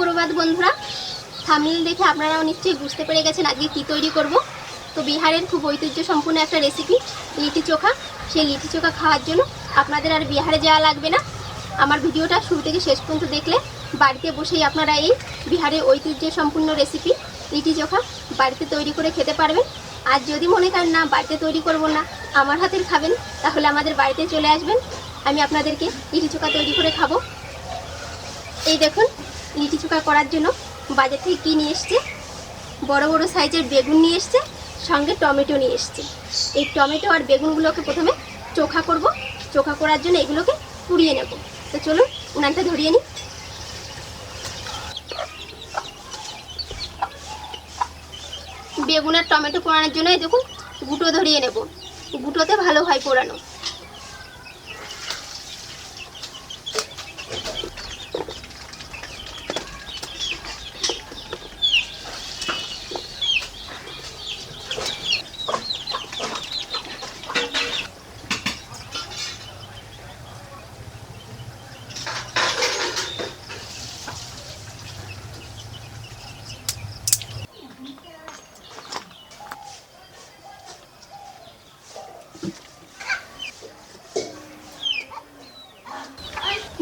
সুপ্রভাত বন্ধুরা। থামিল দেখে আপনারাও নিশ্চয়ই বুঝতে পেরে গেছেন আজকে কী তৈরি করব। তো বিহারের খুব ঐতিহ্য সম্পূর্ণ একটা রেসিপি লিটি চোখা। সেই লিটি চোখা খাওয়ার জন্য আপনাদের আর বিহারে যাওয়া লাগবে না। আমার ভিডিওটা শুরু থেকে শেষ পর্যন্ত দেখলে বাড়িতে বসেই আপনারা এই বিহারের ঐতিহ্য সম্পূর্ণ রেসিপি লিটি চোখা বাড়িতে তৈরি করে খেতে পারবেন। আর যদি মনে করেন, না, বাড়িতে তৈরি করব না, আমার হাতের খাবেন তাহলে আমাদের বাড়িতে চলে আসবেন। আমি আপনাদেরকে লিটি চোখা তৈরি করে খাব। এই দেখুন লিটি চোখা করার জন্য বাজার থেকে কী নিয়ে এসছে? বড় বড় সাইজের বেগুন নিয়ে এসছে, সঙ্গে টমেটো নিয়ে এসছে। এই টমেটো আর বেগুনগুলোকে প্রথমে চোখা করব। চোখা করার জন্য এগুলোকে পুড়িয়ে নেব। তো চলুন, উনানটা ধরিয়ে নিই। বেগুন আর টমেটো পোড়ানোর জন্য দেখুন, গুঁটো ধরিয়ে নেব। গুঁটোতে ভালো হয় পোড়ানো।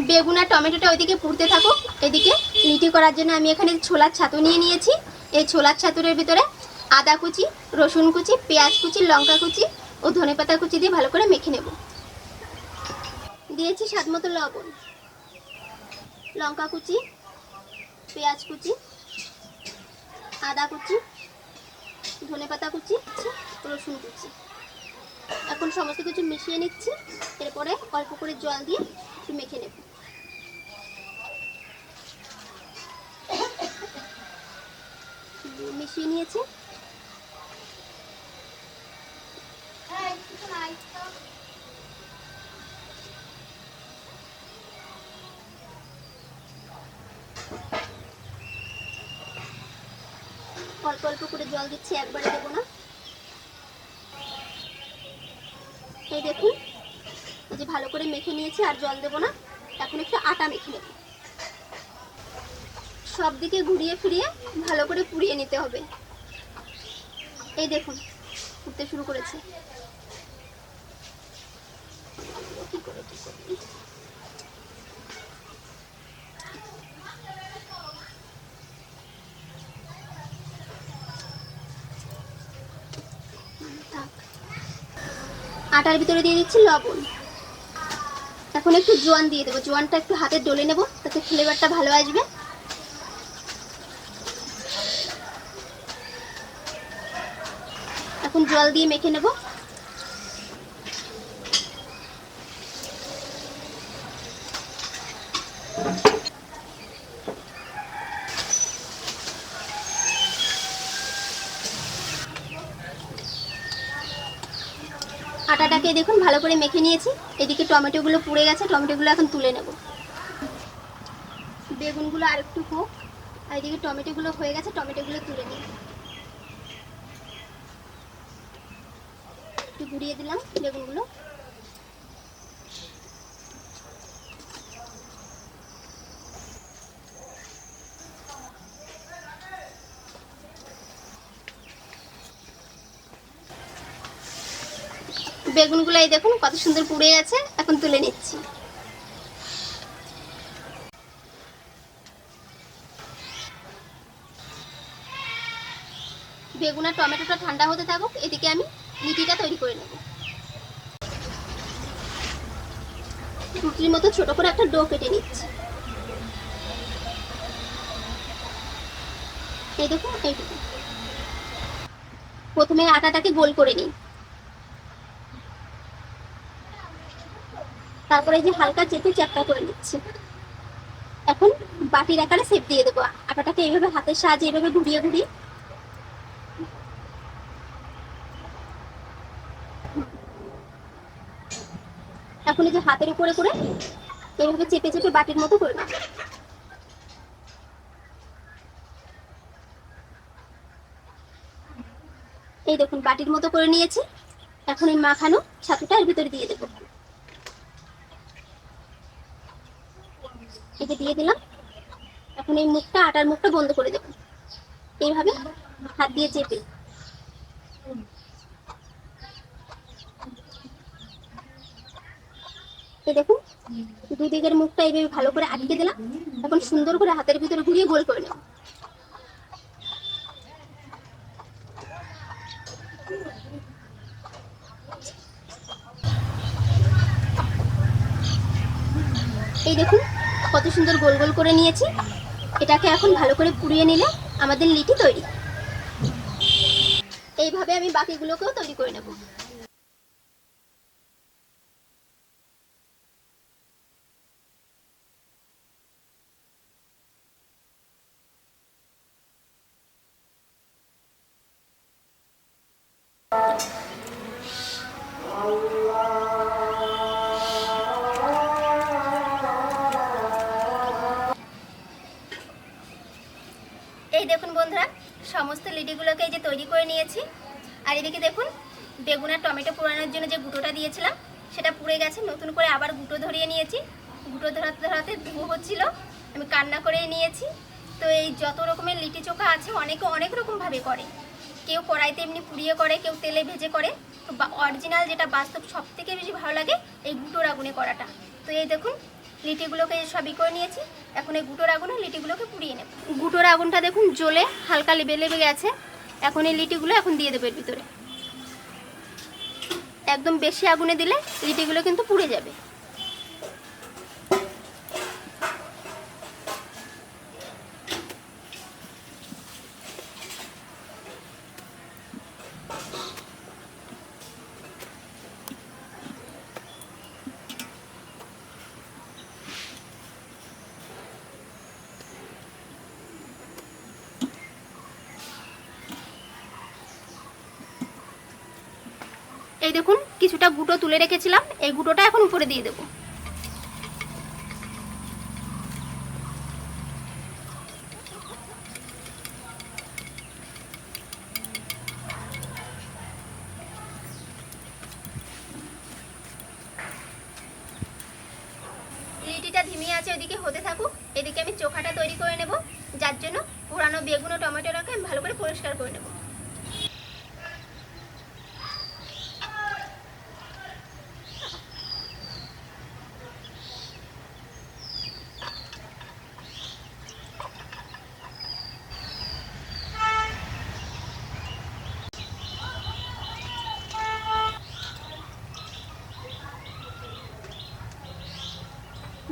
বেগুন আর টমেটোটা ওইদিকে পুড়তে থাকুক। এদিকে লিটি করার জন্য আমি এখানে ছোলার ছাতু নিয়ে নিয়েছি। এই ছোলার ছাতুরের ভিতরে আদা কুচি, রসুন কুচি, পেঁয়াজ কুচি, লঙ্কা কুচি ও ধনেপাতা কুচি দিয়ে ভালো করে মেখে নেব। দিয়েছি স্বাদ মতো লবণ। লঙ্কা কুচি, পেঁয়াজ কুচি, আদা কুচি ধনেপাতা কুচি, রসুন কুচি। এখন সমস্ত কিছু মিশিয়ে নিচ্ছি। এরপরে অল্প করে জল দিয়ে মেখে নেব। মিশিয়ে নিয়েছি? অল্প অল্প করে জল দিচ্ছি একবারে দেবো না। এই দেখুন এই যে ভালো করে মেখে নিয়েছি আর জল দেবো না। এখন একটু আটা মেখে নেব। সব দিকে ঘুরিয়ে ফিরিয়ে ভালো করে পুড়িয়ে নিতে হবে। এই দেখুন উঠতে শুরু করেছে। আটার ভিতরে দিয়ে দিচ্ছি লবণ। এখন একটু জোয়ান দিয়ে দেবো। জোয়ানটা একটু হাতে ডলে নেব, তাতে ফ্লেভারটা ভালো আসবে এখন জল দিয়ে মেখে নেব। আটাটাকে দেখুন, ভালো করে মেখে নিয়েছি। এদিকে টমেটোগুলো পুড়ে গেছে, টমেটোগুলো এখন তুলে নেব। বেগুনগুলো আর একটু হোক। আর এদিকে টমেটোগুলো হয়ে গেছে, টমেটোগুলো তুলে নিই। ঘুরিয়ে দিলাম বেগুনগুলো। বেগুনগুলো এই দেখুন, কত সুন্দর পুড়ে গেছে এখন তুলে নিচ্ছি। বেগুন আর টমেটোটা ঠান্ডা হতে থাকুক, এদিকে আমি লিটিটা তৈরি করে নেব। রুটির মতো ছোট করে একটা ডো কেটে নিচ্ছি। এই দেখুন এইটুকু প্রথমে আটাটাকে গোল করে নিই। তারপরে যে হালকা চেপে চ্যাপটা করে নিচ্ছি। এখন বাটির আকারে সেপ দিয়ে দেবো। আটাটাকে এইভাবে হাতের সাহায্যে এইভাবে ঘুরিয়ে ঘুরিয়ে এখন এই যে হাতের উপরে করে এইভাবে চেপে চেপে বাটির মতো করে নেব এই দেখুন, বাটির মতো করে নিয়েছি। এখন এই মাখানো ছাতুটা এর ভিতরে দিয়ে দেবো। একে দিয়ে দিলাম। এখন এই মুখটা, আটার মুখটা বন্ধ করে দেবো। এইভাবে হাত দিয়ে চেপে। এই দেখুন। দুই দিকের মুখটা এইভাবে ভালো করে আটকে দিলাম। এখন সুন্দর করে হাতের ভিতরে ঘুরিয়ে গোল করে নেব। এই দেখুন, কত সুন্দর গোল গোল করে নিয়েছি। এটাকে এখন ভালো করে পুড়িয়ে নিলে আমাদের লিটি তৈরি। এইভাবে আমি বাকিগুলোকেও তৈরি করে নেব। লিডিগুলোকে এই যে তৈরি করে নিয়েছি। আর এদিকে দেখুন, বেগুন আর টমেটো পোড়ানোর জন্য যে গুঁটোটা দিয়েছিলাম, সেটা পুড়ে গেছে। নতুন করে আবার গুঁটো ধরিয়ে নিয়েছি। গুঁটো ধরাতে ধরাতে ধুয়ো হচ্ছিল, আমি কান্না করে নিয়েছি। তো এই যত রকমের লিটি চোখা আছে, অনেকে অনেক রকমভাবে করে। কেউ কড়াইতে এমনি পুড়িয়ে করে, কেউ তেলে ভেজে করে। তো অরিজিনাল যেটা বাস্তব সব থেকে বেশি ভালো লাগে, এই গুঁটোর আগুনে করাটা। তো এই দেখুন লিটিগুলোকে সবই করে নিয়েছি। এখন এই গুঁটোর আগুনে লিটিগুলোকে পুড়িয়ে নেব। গুটোর আগুনটা দেখুন জ্বলে হালকা লেবে লেবে গেছে। এখন এই লিটিগুলো এখন দিয়ে দেবো এর ভিতরে। একদম বেশি আগুনে দিলে লিটিগুলো কিন্তু পুড়ে যাবে। এই দেখুন, কিছুটা গুঁটো তুলে রেখেছিলাম। এই গুঁটোটা এখন উপরে দিয়ে দেবো। আছে হতে থাকুক। এদিকে আমি চোখাটা তৈরি করে নেব। যার জন্য পুরানো বেগুন ও টমেটোটাকে আমি ভালো করে পরিষ্কার করে নেব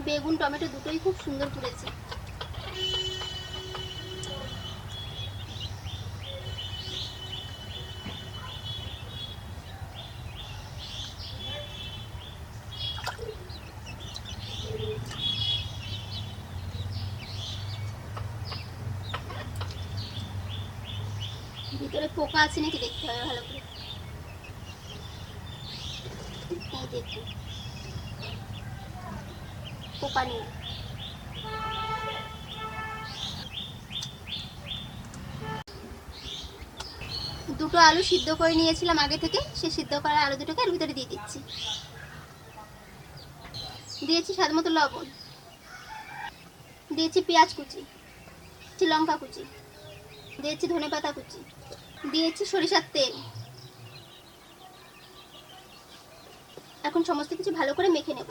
বেগুন টমেটো দুটোই খুব সুন্দর পুড়েছে ভিতরে পোকা আছে নাকি দেখতে হবে ভালো করে এই দেখুন পোকা দুটো আলু সিদ্ধ করে নিয়েছিলাম আগে থেকে, সে সিদ্ধ করা আলু দুটোকে এর ভিতরে দিয়ে দিচ্ছি। দিয়েছি স্বাদ মতো লবণ। দিয়েছি পেঁয়াজ কুচি লঙ্কা কুচি, দিয়েছি ধনে পাতা কুচি, দিয়েছি সরিষার তেল। এখন সমস্ত কিছু ভালো করে মেখে নেব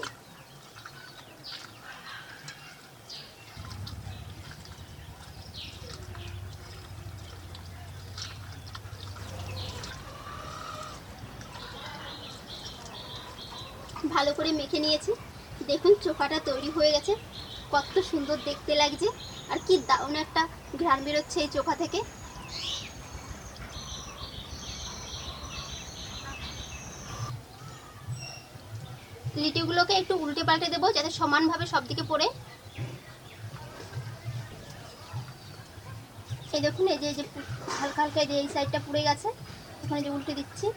ভালো করে মেখে নিয়েছি। দেখুন, চোখাটা তৈরি হয়ে গেছে। কত সুন্দর দেখতে লাগছে। আর কি দারুণ একটা ঘ্রাণ বেরোচ্ছে এই চোখা থেকে। লিটিগুলোকে একটু উল্টে পাল্টে দেবো, যাতে সমানভাবে সব দিকে পড়ে। এই দেখুন, এই যে হালকা হালকা যে, এই সাইডটা পুড়ে গেছে। ওখানে যে উল্টে দিচ্ছি।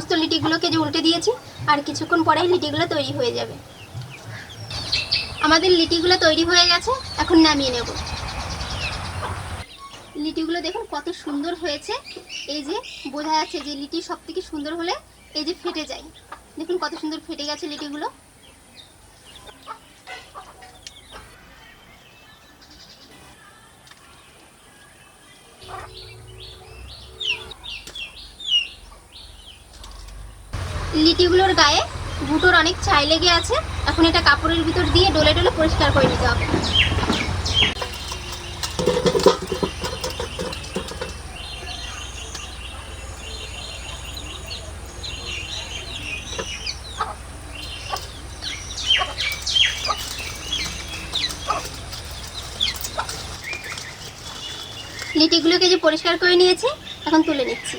সমস্ত লিটিগুলোকে যে উল্টে দিয়েছি, আর কিছুক্ষণ পরেই লিটিগুলো তৈরি হয়ে যাবে। আমাদের লিটিগুলো তৈরি হয়ে গেছে, এখন নামিয়ে নেব। লিটিগুলো দেখুন কত সুন্দর হয়েছে। এই যে বোঝা যাচ্ছে যে লিটি সব থেকে সুন্দর হলে এই যে ফেটে যায়। দেখুন কত সুন্দর ফেটে গেছে লিটিগুলো। লিটিগুলোর গায়ে বুটোর অনেক ছাই লেগে আছে। এখন এটা কাপড়ের ভিতর দিয়ে ডলে ডলে পরিষ্কার করে নিতে হবে। লিটিগুলোকে যে পরিষ্কার করে নিয়েছি, এখন তুলে নিচ্ছি।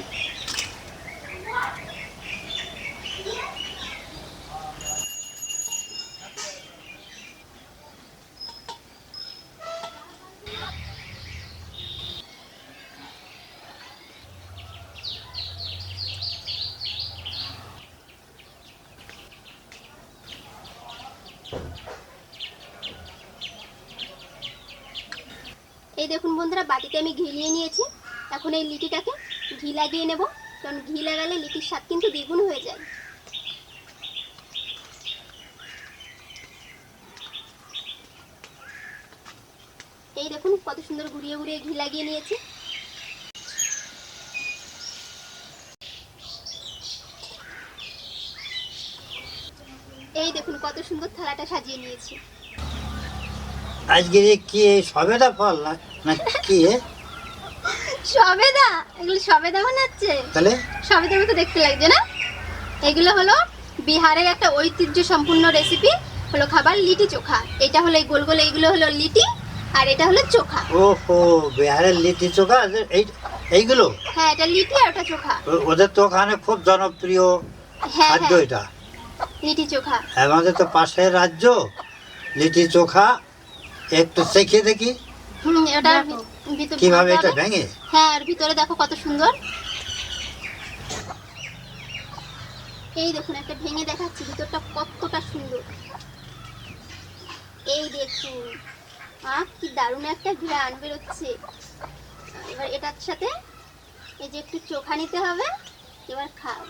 এই দেখুন বন্ধুরা, বাটিতে আমি ঘি নিয়ে নিয়েছি। এখন এই লিটিটাকে ঘি লাগিয়ে নেব, কারণ ঘি লাগালে লিটির স্বাদ কিন্তু দ্বিগুণ হয়ে যায়। এই দেখুন কত সুন্দর ঘুরিয়ে ঘুরিয়ে ঘি লাগিয়ে নিয়েছি। এই দেখুন কত সুন্দর থালাটা সাজিয়ে নিয়েছি। আজকে যে কি সবেদা ফল না না কি সবেদা? এগুলো সবেদা বানাচ্ছে? তাহলে? সবেদার মতো দেখতে লাগছে না? এগুলো হলো বিহারের একটা ঐতিহ্য সম্পূর্ণ রেসিপি হলো খাবার লিটি চোখা। এটা হলো এই গোল গোল এইগুলো হলো লিটি আর এটা হলো চোখা। ওহো বিহারের লিটি চোখা? এই এইগুলো? হ্যাঁ এটা লিটি আর ওটা চোখা। ওদের তো ওখানে খুব জনপ্রিয় হ্যাঁ খাদ্য হ্যাঁ। এটা। লিটি চোখা। আমাদের তো পাশের রাজ্য লিটি চোখা একটু চেখে দেখি। হুম ওটার ভি- কীভাবে এটা ভেঙে? হ্যাঁ আর ভিতরে দেখো কত সুন্দর। এই দেখুন একটা ভেঙে দেখাচ্ছি ভিতরটা কতটা সুন্দর। এই দেখুন আহ কি দারুণ একটা ঘ্রাণ বেরোচ্ছে। এবার এটার সাথে এই যে একটু চোখা নিতে হবে এবার খাও।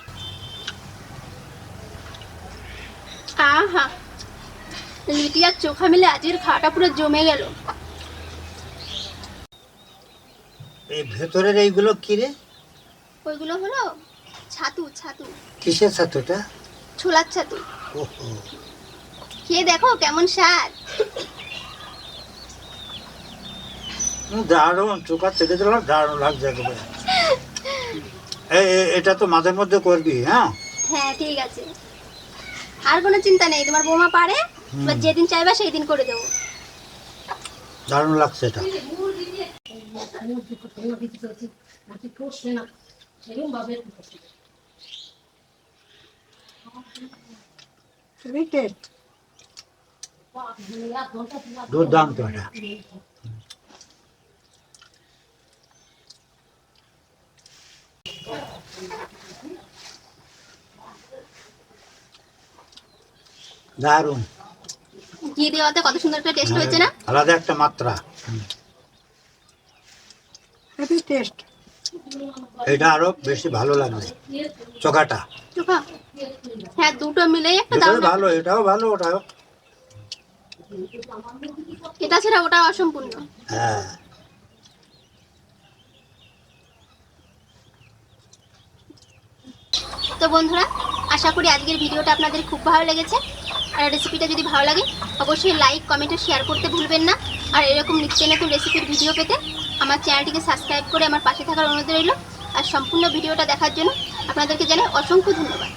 আহা লিটি আর চোখা মিলে আজকের খাওয়াটা পুরো জমে গেল। এই ভেতরের এইগুলো কি রে? ওইগুলো হলো ছাতু ছাতু। কিসের সাথেটা ছোলার ছাতু। ওহো। খেয়ে দেখো কেমন স্বাদ। দারুণ চোখা চেখে দিলাম দারুণ লাগছে একেবারে। এটা তো মাঝে মধ্যে করবি হ্যাঁ? হ্যাঁ ঠিক আছে। আর কোনো চিন্তা নেই তোমার বৌমা পারে। এবার যেদিন চাইবা সেই দিন করে দেবো। দারুণ লাগছে এটা। দুর্দান্ত এটা। দারুণ। ঘি দেওয়াতে কত সুন্দর একটা টেস্ট হয়েছে না? আলাদা একটা মাত্রা। এটা আরও বেশি ভালো লাগবে চোখাটা। চোখা? হ্যাঁ দুটো মিলেই একটা দারুণ ভালো এটাও ভালো ওটাও। এটা ছাড়া ওটা অসম্পূর্ণ। হ্যাঁ। তো বন্ধুরা আশা করি আজকের ভিডিওটা আপনাদের খুব ভালো লেগেছে। আর রেসিপিটা যদি ভালো লাগে, অবশ্যই লাইক কমেন্ট শেয়ার করতে ভুলবেন না। আর এরকম নিত্য নতুন রেসিপির ভিডিও পেতে আমার চ্যানেলটিকে সাবস্ক্রাইব করে আমার পাশে থাকার অনুরোধ রইল। আর সম্পূর্ণ ভিডিওটা দেখার জন্য আপনাদেরকে জানাই অসংখ্য ধন্যবাদ।